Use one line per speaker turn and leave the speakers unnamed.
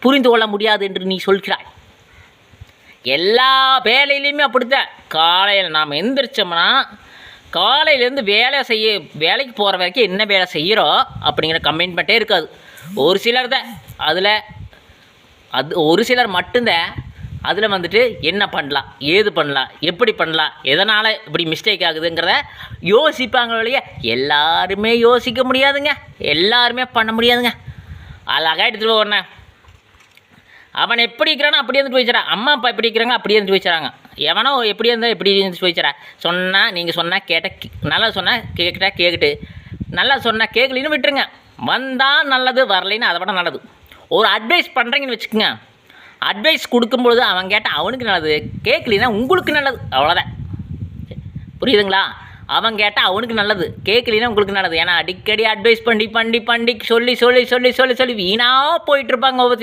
புரிந்து கொள்ள முடியாது என்று நீ சொல்கிறாய். எல்லா வேலையிலையுமே அப்படித்தான். காலையில் நாம் எந்திரிச்சோம்னா காலையிலேருந்து வேலை செய்ய வேலைக்கு போகிற வரைக்கும் என்ன வேலை செய்கிறோம் அப்படிங்கிற கமெண்ட்மெண்ட்டே இருக்காது. ஒரு சிலர் தான். அதில் அது ஒரு சிலர் மட்டும்தான். அதில் வந்துட்டு என்ன பண்ணலாம் ஏது பண்ணலாம் எப்படி பண்ணலாம் எதனால் இப்படி மிஸ்டேக் ஆகுதுங்கிறத யோசிப்பாங்க இல்லையா எல்லாருமே யோசிக்க முடியாதுங்க. எல்லாருமே பண்ண முடியாதுங்க. அழகாக எடுத்துகிட்டு போகிறேன் அவன் எப்படி இருக்கிறானோ அப்படியே இருந்துட்டு வச்சுறான் அம்மா அப்பா எப்படி இருக்கிறாங்க அப்படியே இருந்துட்டு வச்சுறாங்க எவனோ எப்படி இருந்தால் எப்படி இருந்துட்டு வச்சுறா சொன்னால் நீங்கள் சொன்னால் கேட்ட நல்லா சொன்னால் கேட்டா கேட்குட்டு நல்லா சொன்னால் கேட்கலின்னு விட்டுருங்க. வந்தால் நல்லது வரலைன்னு அதை விட நல்லது. ஒரு அட்வைஸ் பண்ணுறீங்கன்னு வச்சுக்கோங்க. அட்வைஸ் கொடுக்கும்பொழுது அவன் கேட்டால் அவனுக்கு நல்லது. கேட்கலின்னா உங்களுக்கு நல்லது. அவ்வளோதான் புரியுதுங்களா? அவன் கேட்டால் அவனுக்கு நல்லது. கேட்கலின்னா உங்களுக்கு நல்லது. ஏன்னா அடிக்கடி அட்வைஸ் பண்ணி பண்ணி பண்ணி சொல்லி சொல்லி சொல்லி சொல்லி சொல்லி வீணாக போயிட்டுருப்பாங்க ஒவ்வொரு